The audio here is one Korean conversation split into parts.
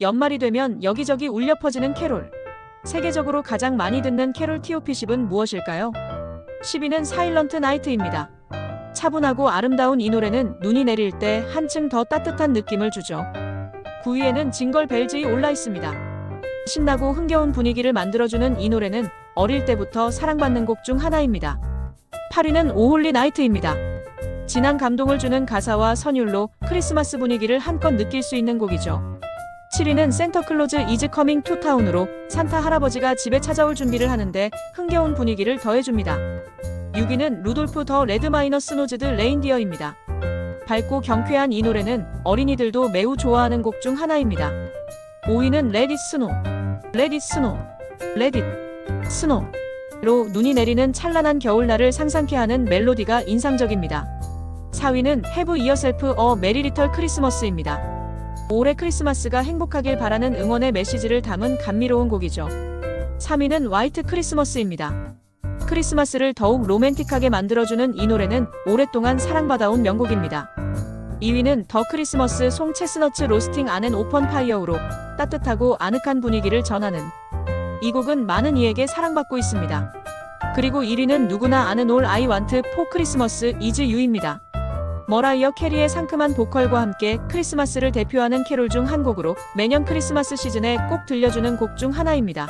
연말이 되면 여기저기 울려 퍼지는 캐롤. 세계적으로 가장 많이 듣는 캐롤 TOP10은 무엇일까요? 10위는 사일런트 나이트입니다. 차분하고 아름다운 이 노래는 눈이 내릴 때 한층 더 따뜻한 느낌을 주죠. 9위에는 징걸 벨즈이 올라 있습니다. 신나고 흥겨운 분위기를 만들어주는 이 노래는 어릴 때부터 사랑받는 곡 중 하나입니다. 8위는 오홀리 나이트입니다. 진한 감동을 주는 가사와 선율로 크리스마스 분위기를 한껏 느낄 수 있는 곡이죠. 7위는 센터클로즈 이즈 커밍 투 타운으로 산타 할아버지가 집에 찾아올 준비를 하는데 흥겨운 분위기를 더해줍니다. 6위는 루돌프 더 레드 마이너 스 노즈드 레인디어입니다. 밝고 경쾌한 이 노래는 어린이들도 매우 좋아하는 곡 중 하나입니다. 5위는 레디 스노, 레디 스노, 레디 스노 로 눈이 내리는 찬란한 겨울날을 상상케 하는 멜로디가 인상적입니다. 4위는 Have Yourself a Merry Little Christmas입니다. 올해 크리스마스가 행복하길 바라는 응원의 메시지를 담은 감미로운 곡이죠. 3위는 화이트 크리스머스입니다. 크리스마스를 더욱 로맨틱하게 만들어주는 이 노래는 오랫동안 사랑받아온 명곡입니다. 2위는 더 크리스머스 송 체스너츠 로스팅 안앤 오펀 파이어로 따뜻하고 아늑한 분위기를 전하는 이 곡은 많은 이에게 사랑받고 있습니다. 그리고 1위는 누구나 아는 올 아이 완트 포 크리스머스 이즈 유입니다. 머라이어 캐리의 상큼한 보컬과 함께 크리스마스를 대표하는 캐롤 중 한 곡으로 매년 크리스마스 시즌에 꼭 들려주는 곡 중 하나입니다.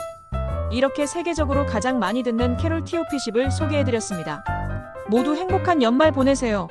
이렇게 세계적으로 가장 많이 듣는 캐롤 TOP10을 소개해드렸습니다. 모두 행복한 연말 보내세요.